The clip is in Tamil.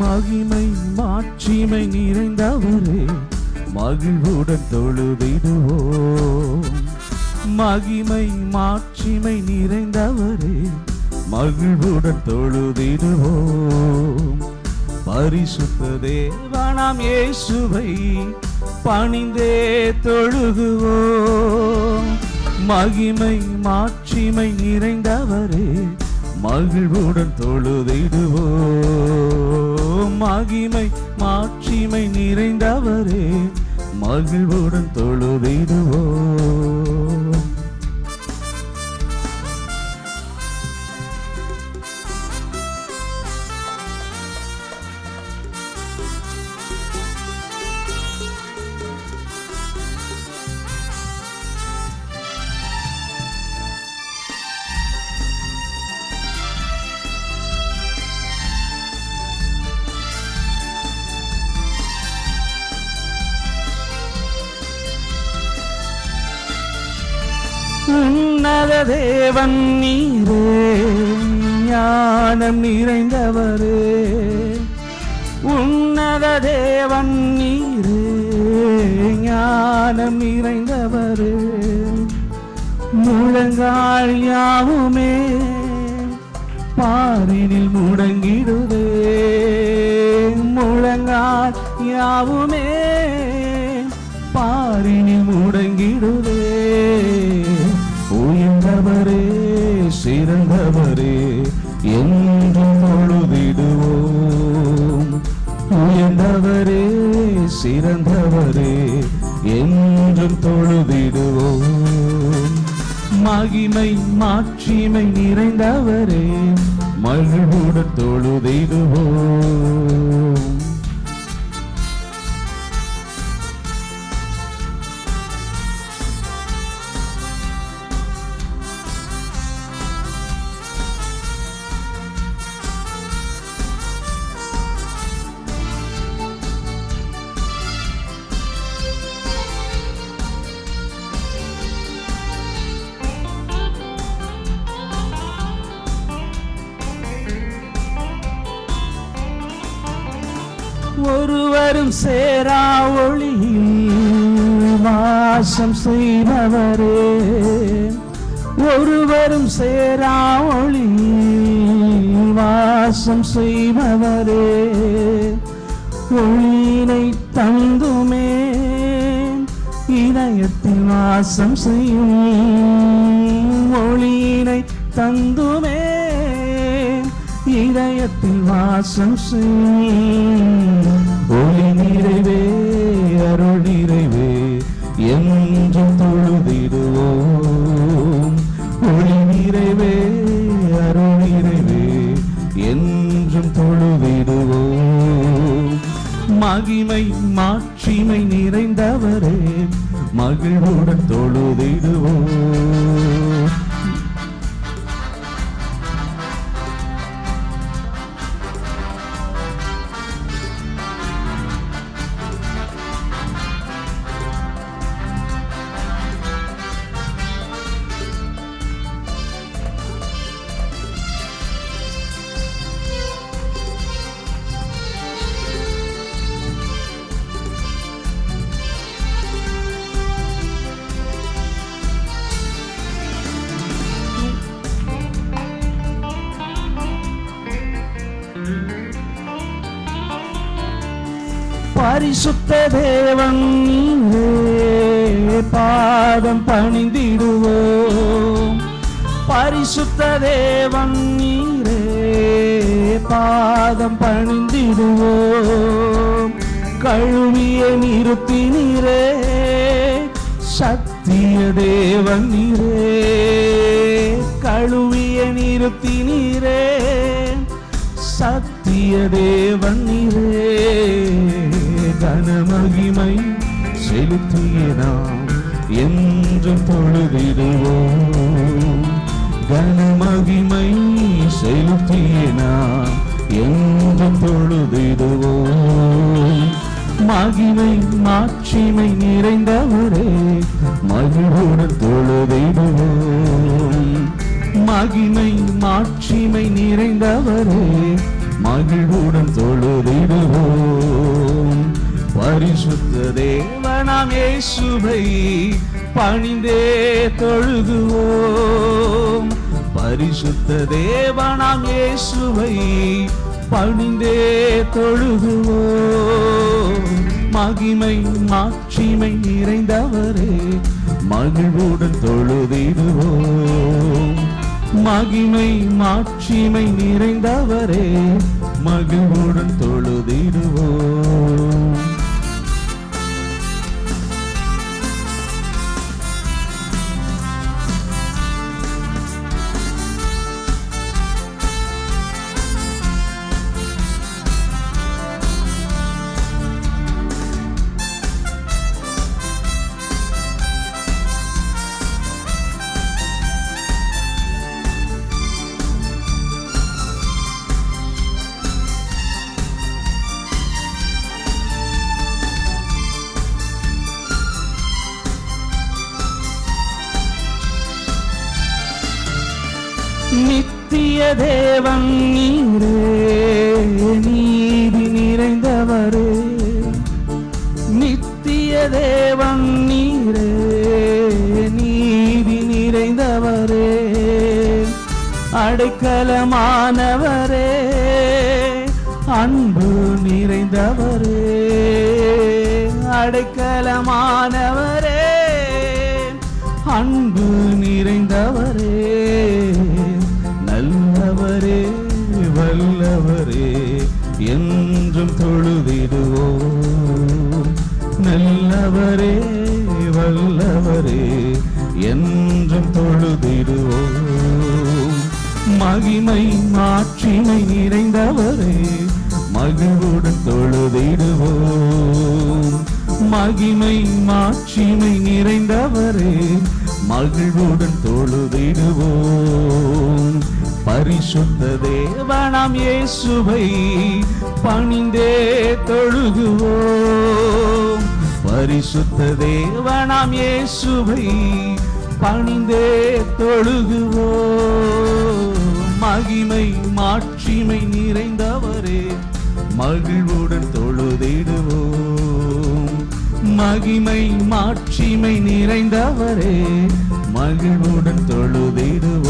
மகிமை மாட்சிமை நிறைந்தவரே மகிழ்வுடன் தொழுதிடுவோம். மகிமை மாட்சிமை நிறைந்தவரே மகிழ்வுடன் தொழுதிடுவோம். பரிசுத்த தேவனாம் இயேசுவை பணிந்தே தொழுகுவோம். மகிமை மாட்சிமை நிறைந்தவரே மகிழ்வுடன் தொழுதிடுவோம். மகிமை மாட்சிமை நிறைந்தவரே. மகிழ்வுடன் தொழுதிடுவோம். உன்னத தேவன் நீரே ஞானம் நிறைந்தவரே. உன்னத தேவன் நீரே ஞானம் நிறைந்தவரே. முழங்கால் யாவுமே பாரினில் முடங்கிடுதே. முழங்கால் யாவுமே பாரினில் முடங்கிடுதே. மகிமை மாட்சிமை நிறைந்தவரே. மகிழ்வுடன் தொழுதிடுவோம் ஒருவரும் சேரா ஒளியில் வாசம் செய்பவரே. ஒருவரும் சேரா ஒளியில் வாசம் செய்பவரே. ஒளியினை தந்துமே இதயத்தில் வாசம் செய்யும். ஒளியினை தந்துமே இதயத்தில் வாசம் ஒளி நிறைவே அருள் நிறைவே என்றும் தொழுதிடுவோம். ஒளி நிறைவே அருள் நிறைவே என்றும் தொழுதிடுவோம். மகிமை மாட்சிமை நிறைந்தவரே மகிழ்வுடன் தொழுதிடுவோம். பரிசுத்த தேவன் நீரே பாதம் பணிந்திடுவோம். பரிசுத்த தேவன் நீரே பாதம் பணிந்திடுவோம். கழுவிய நிறுத்தி நீரே சத்திய தேவன் நீரே. கழுவிய நிறுத்தி நீரே சத்திய தேவன் நீரே. கனமகிமை செலுத்திய நாம் என்றும் தொழுதிடுவோம் கனமகிமை செலுத்திய நாம் என்றும் தொழுதிடுவோம் மகிமை மாட்சிமை நிறைந்தவரே மகிழ்வுடன் தொழுதிடுவோம். மகிமை மாட்சிமை நிறைந்தவரே மகிழ்வுடன் தொழுதிடுவோம். பரிசுத்த தேவனாம் இயேசுவை பணிந்தே தொழுகுவோம். பரிசுத்த தேவனாம் இயேசுவை பணிந்தே தொழுகுவோம். மகிமை மாட்சிமை நிறைந்தவரே மகிழ்வுடன் தொழுதிடுவோம். மகிமை மாட்சிமை நிறைந்தவரே மகிழ்வுடன் தொழுது தேவன் நீரே நீதி நிறைந்தவரே. நித்திய தேவன் நீரே நீதி நிறைந்தவரே. அடைக்கலமானவரே அன்பு நிறைந்தவரே. அடைக்கலமானவரே அன்பு நிறைந்தவரே. வல்லவரே என்றும் தொழுதிடுவோம். நல்லவரே வல்லவரே என்றும் தொழுதிடுவோம். மகிமை மாட்சிமை நிறைந்தவரே மகிழ்வுடன் தொழுதிடுவோம். மகிமை மாட்சிமை நிறைந்தவரே மகிழ்வுடன் தொழுதிடுவோம். பரிசுத்த தேவனாம் இயேசுவை பணிந்தே தொழுகுவோம். பரிசுத்த தேவனாம் இயேசுவை பணிந்தே தொழுகுவோம். மகிமை மாட்சிமை நிறைந்தவரே மகிழ்வுடன் தொழுதிடுவோம். மகிமை மாட்சிமை நிறைந்தவரே மகிழ்வுடன் தொழுதிடுவோம்.